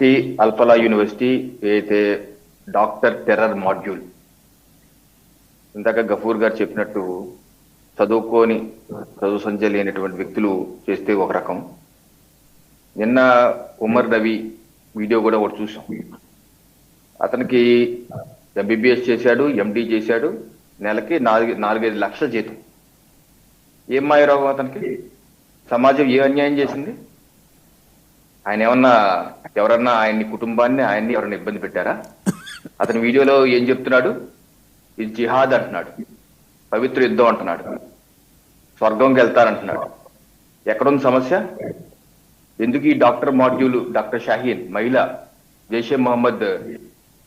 T Al Falah university అయితే doctor terror module ఇందాక గఫూర్ గారు చెప్పినట్టు చదువుకొని చదువు సంచయ లేనటువంటి వ్యక్తులు చేస్తే ఒక రకం. నిన్న ఉమర్ రవి వీడియో కూడా ఒకటి చూసాం. అతనికి ఎంబీబీఎస్ చేశాడు ఎండి చేశాడు నెలకి నాలుగు నాలుగైదు లక్షల జీతం. ఏం మాయరావు అతనికి? సమాజం ఏ అన్యాయం చేసింది? ఆయన ఏమన్నా ఎవరన్నా ఆయన్ని కుటుంబాన్ని ఆయన్ని ఎవరైనా ఇబ్బంది పెట్టారా? అతని వీడియోలో ఏం చెప్తున్నాడు? ఇది జిహాద్ అంటున్నాడు. పవిత్ర యుద్ధం అంటున్నాడు. స్వర్గంకి వెళ్తారంటున్నాడు. ఎక్కడుంది సమస్య? ఎందుకు ఈ డాక్టర్ మాడ్యూల్ డాక్టర్ షాహీన్ మహిళ జైషే మహమ్మద్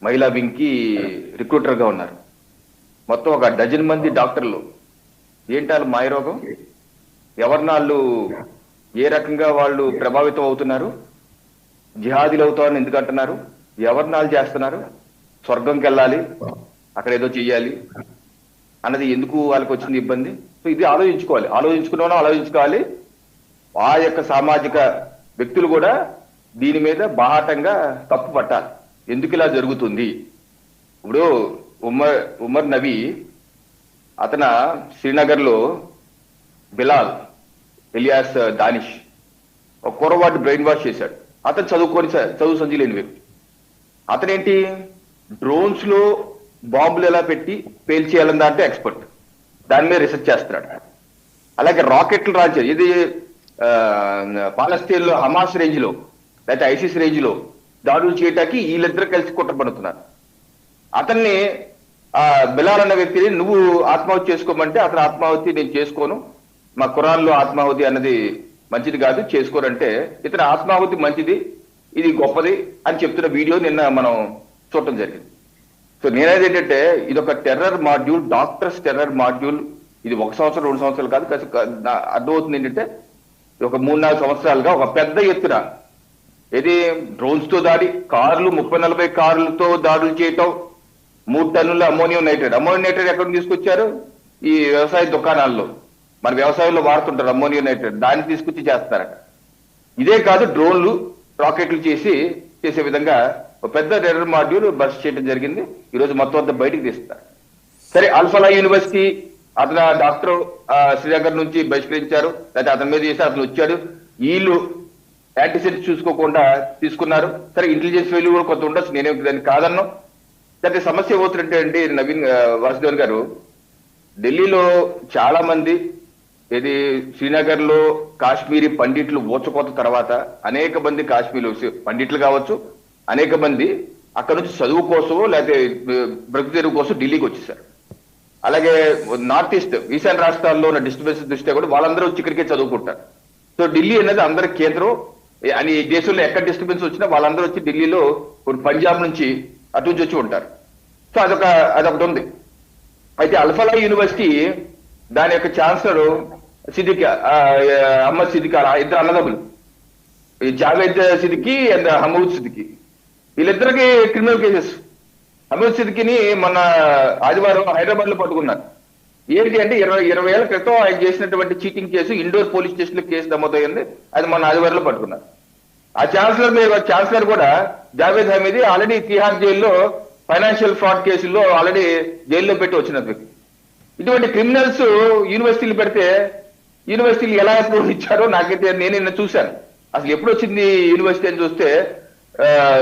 మహిళా వింగ్కి రిక్రూటర్గా రిక్రూటర్గా ఉన్నారు? మొత్తం ఒక డజన్ మంది డాక్టర్లు. ఏంటి వాళ్ళు మాయరోగం ఎవరినాళ్ళు ఏ రకంగా వాళ్ళు ప్రభావితం అవుతున్నారు? జిహాదీలు అవుతారని ఎందుకు అంటున్నారు ఎవరిని చేస్తున్నారు? స్వర్గంకి వెళ్ళాలి అక్కడ ఏదో చెయ్యాలి అన్నది ఎందుకు వాళ్ళకి వచ్చింది ఇబ్బంది? సో ఇది ఆలోచించుకోవాలి. ఆలోచించుకున్న ఆలోచించుకోవాలి. ఆ యొక్క సామాజిక వ్యక్తులు కూడా దీని మీద బాహాటంగా తప్పు పట్టాలి. ఎందుకు ఇలా జరుగుతుంది? ఇప్పుడు ఉమర్ ఉమర్ నబీ అతన శ్రీనగర్లో బిలాల్ ఎలియాస్ దానిష్ ఒక కుర్రవాడిని బ్రెయిన్ వాష్ చేశాడు అతను చదువుకొని చ- చదువు సంచి లేని వ్యక్తి అతనేంటి డ్రోన్స్లో బాంబులు ఎలా పెట్టి పేల్చేయాలని దాంట్లో ఎక్స్పర్ట్ దాని మీద రీసెర్చ్ చేస్తున్నాడు అలాగే రాకెట్లు రాల్చారు ఇది పాలస్తీన్లో హమాస్ రేంజ్లో లేకపోతే ఐసిస్ రేంజ్లో దాడులు చేయటానికి వీళ్ళిద్దరు కలిసి కుట్రపడుతున్నారు అతన్ని ఆ బిలాల్ అన్న వ్యక్తిని నువ్వు ఆత్మహత్య చేసుకోమంటే అతను ఆత్మాహుతి నేను చేసుకోను. మా ఖురాన్ ఆత్మాహుతి అన్నది మంచిది కాదు చేసుకోరంటే ఇతను ఆత్మాహుతి మంచిది ఇది గొప్పది అని చెప్తున్న వీడియో నిన్న మనం చూడటం జరిగింది. సో నేనేది ఏంటంటే ఇది ఒక terror module doctors terror module. ఇది ఒక సంవత్సరం రెండు సంవత్సరాలు కాదు అర్థమవుతుంది ఏంటంటే ఒక మూడు నాలుగు సంవత్సరాలుగా ఒక పెద్ద ఎత్తున ఇది డ్రోన్స్తో దాడి కార్లు ముప్పై నలభై కార్లతో దాడులు చేయటం మూడు టన్నుల అమోనియం నైట్రేట్. అమోనియం నైట్రేట్ ఎక్కడ తీసుకొచ్చారు? ఈ వ్యవసాయ దుకాణాల్లో. మన వ్యవసాయంలో వాడుతుంటారు అమ్మోనియం నైట్రేట్. దాన్ని తీసుకొచ్చి చేస్తారట. ఇదే కాదు డ్రోన్లు రాకెట్లు చేసి చేసే విధంగా ఒక పెద్ద రెడర్ మాడ్యూల్ బస్ చేయడం జరిగింది. ఈ రోజు మొత్తం అంతా బయటకు తీస్తారు. సరే అల్ఫలా యూనివర్సిటీ అతను డాక్టర్ శ్రీనగర్ నుంచి బహిష్కరించారు. లేకపోతే అతని మీద చేసి అతను వచ్చాడు. వీళ్ళు యాంటీసెప్ట్ చూసుకోకుండా తీసుకున్నారు. సరే ఇంటెలిజెన్స్ వాల్యూ కూడా కొంత ఉండొచ్చు. నేనే దాన్ని కాదన్నా. అయితే సమస్య పోతున్నట్టే అండి నవీన్ ఆ, వాసుదేవన్ గారు? ఢిల్లీలో చాలా మంది ఇది శ్రీనగర్లో కాశ్మీరీ పండిట్లు ఓచకోత తర్వాత అనేక మంది కాశ్మీర్ పండిట్లు కావచ్చు అనేక మంది అక్కడ నుంచి చదువు కోసమో లేకపోతే బ్రతుకు తెరువు కోసం ఢిల్లీకి వచ్చేసారు. అలాగే నార్త్ ఈస్ట్ ఈశాన్య రాష్ట్రాల్లో ఉన్న డిస్టర్బెన్స్ దృష్ట్యా కూడా వాళ్ళందరూ వచ్చి ఇక్కడికే చదువుకుంటారు. సో ఢిల్లీ అనేది అందరి కేంద్రం. అని ఈ దేశంలో ఎక్కడ డిస్టర్బెన్స్ వచ్చినా వాళ్ళందరూ వచ్చి ఢిల్లీలో ఇప్పుడు పంజాబ్ నుంచి అటు నుంచి వచ్చి ఉంటారు. సో అదొక అదొకటి ఉంది. అయితే అల్ఫలా యూనివర్సిటీ దాని యొక్క ఛాన్సలర్ సిద్దిక్ అమ్మ అహ్మద్ ఇద్దరు అన్నదమ్ములు. జావేద్ సిద్దికి అండ్ హమూద్ సిద్దికి వీళ్ళిద్దరికి క్రిమినల్ కేసెస్ హమూద్ సిద్దికిని మొన్న uh, ఆదివారం హైదరాబాద్లో పట్టుకున్నారు. ఏంటి అంటే ఇరవై ఇరవై ఏళ్ళ క్రితం ఆయన చేసినటువంటి చీటింగ్ కేసు ఇండోర్ పోలీస్ స్టేషన్లో కేసు నమోదైంది. అది మొన్న ఆదివారంలో పట్టుకున్నారు. ఆ ఛాన్సలర్ మీద ఛాన్సలర్ కూడా జావేద్ హమీది ఆల్రెడీ తిహార్ జైల్లో ఫైనాన్షియల్ ఫ్రాడ్ కేసుల్లో ఆల్రెడీ జైల్లో పెట్టి వచ్చిన వ్యక్తి. ఇటువంటి క్రిమినల్స్ యూనివర్సిటీలు పెడితే యూనివర్సిటీలు ఎలా అప్రూవ్ ఇచ్చారో నాకైతే నేను నిన్న చూశాను. అసలు ఎప్పుడు వచ్చింది యూనివర్సిటీ అని చూస్తే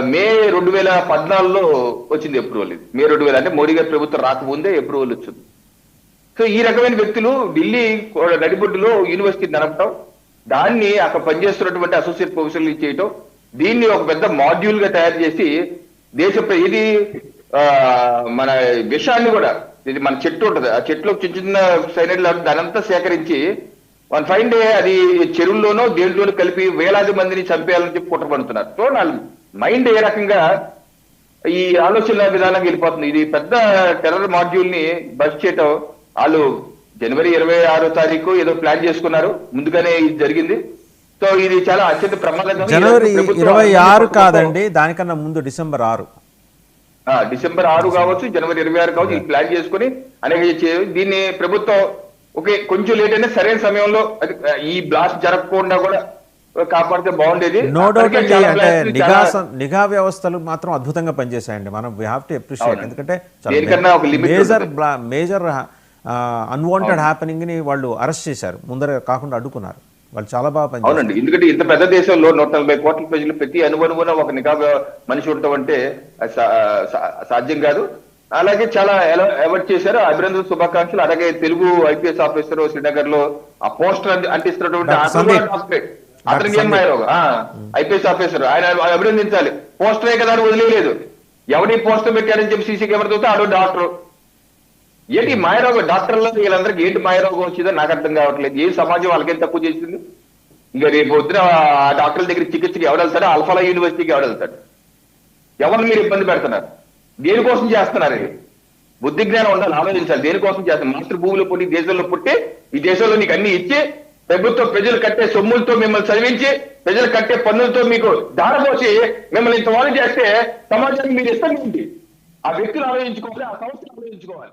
మే రెండు వేల పద్నాలుగులో వచ్చింది అప్రూవల్ ఇది. మే రెండు వేల అంటే మోడీ గారి ప్రభుత్వం రాకముందే అప్రూవల్ వచ్చింది. సో ఈ రకమైన వ్యక్తులు ఢిల్లీ నడిబొడ్డులో యూనివర్సిటీ నడపటం దాన్ని అక్కడ పనిచేస్తున్నటువంటి అసోసియేట్ ప్రొఫెసర్లు చేయటం దీన్ని ఒక పెద్ద మాడ్యూల్గా తయారు చేసి దేశ ఇది ఆ, మన విషయాన్ని కూడా ఇది మన చెట్టు ఉంటది. ఆ చెట్టులో చిన్న చిన్న సైనైడ్ దానంతా సేకరించి వన్ ఫైన్ డే అది చెరువుల్లోనో దేంట్లోనో కలిపి వేలాది మందిని చంపేయాలని చెప్పి కుట్రపడుతున్నారు. సో నా మైండ్ ఏ రకంగా ఈ ఆలోచన విధానం వెళ్ళిపోతుంది. ఇది పెద్ద టెర్రర్ మాడ్యూల్ని బస్ చేయటం. వాళ్ళు జనవరి ఇరవై ఆరో తారీఖు ఏదో ప్లాన్ చేసుకున్నారు. ముందుగానే ఇది జరిగింది. సో ఇది చాలా అత్యంత ప్రమాదకరం. జనవరి ఇరవై ఆరు కాదండి దానికన్నా ముందు డిసెంబర్ ఆరు. డిసెంబర్ ఆరు కావచ్చు జనవరి ఇరవై ఆరు కావచ్చు ప్లాన్ చేసుకుని అనేక దీన్ని ప్రభుత్వం ఓకే కొంచెం లేట్ అయినా సరైన సమయంలో ఈ బ్లాస్ట్ జరగకుండా కూడా కాపాడితే బాగుండేది. నో డౌట్ అండి అంటే నిఘా నిఘా వ్యవస్థలు మాత్రం అద్భుతంగా పనిచేశాయండి. మనం వీ హ్యావ్ టు అప్రిషియేట్. ఎందుకంటే మేజర్. మేజర్ అన్వాంటెడ్ హ్యాపెనింగ్ని వాళ్ళు అరెస్ట్ చేశారు. ముందర కాకుండా అడ్డుకున్నారు. వాళ్ళు చాలా బాగా అవునండి. ఎందుకంటే ఇంత పెద్ద దేశంలో నూట నలభై కోట్ల ప్రజలు ప్రతి అనువనువున ఒక నిఘా మనిషి ఉండటం అంటే సాధ్యం కాదు. అలాగే చాలా అవాయిడ్ చేశారు. అభినందన శుభాకాంక్షలు. అలాగే తెలుగు ఐపీఎస్ ఆఫీసర్ శ్రీనగర్లో ఆ పోస్టర్ అంటి- అంటిస్తున్నటువంటి అతనికి ఏం ఐపీఎస్ ఆఫీసర్. ఆయన అభినందించాలి. పోస్టరే కదా అని వదిలేదు ఎవడి పోస్టర్ పెట్టారని చెప్పి సీసీ కెమెరా చూస్తే ఆడో డాక్టర్. ఏంటి మాయరోగం? డాక్టర్లో వీళ్ళందరికీ ఏంటి మాయరోగం వచ్చిందో నాకు అర్థం కావట్లేదు. ఏ సమాజం వాళ్ళకేం తక్కువ చేసింది? ఇంకా రేపు పొద్దున ఆ డాక్టర్ల దగ్గర చికిత్సకి ఎవడు వెళ్తాడు అల్ఫాలా యూనివర్సిటీకి ఎవడు వెళ్తాడు ఎవరిని మీరు ఇబ్బంది పెడుతున్నారు? దేనికోసం చేస్తున్నారు ఇది? బుద్ధి జ్ఞానం ఉండాలి ఆలోచించాలి. దేనికోసం చేస్తున్నారు? మాస్టర్ భూమిలో పుట్టి దేశంలో పుట్టి ఈ దేశంలో నీకు అన్ని ఇచ్చి ప్రభుత్వం ప్రజలు కట్టే సొమ్ములతో మిమ్మల్ని చదివించి ప్రజలు కట్టే పన్నులతో మీకు దారపోసి మిమ్మల్ని ఇంతవరకు చేస్తే సమాజానికి మీరు ఇష్టం ఏంటి? ఆ వ్యక్తులు ఆలోచించుకోవాలి ఆ సంస్థలు ఆలోచించుకోవాలి.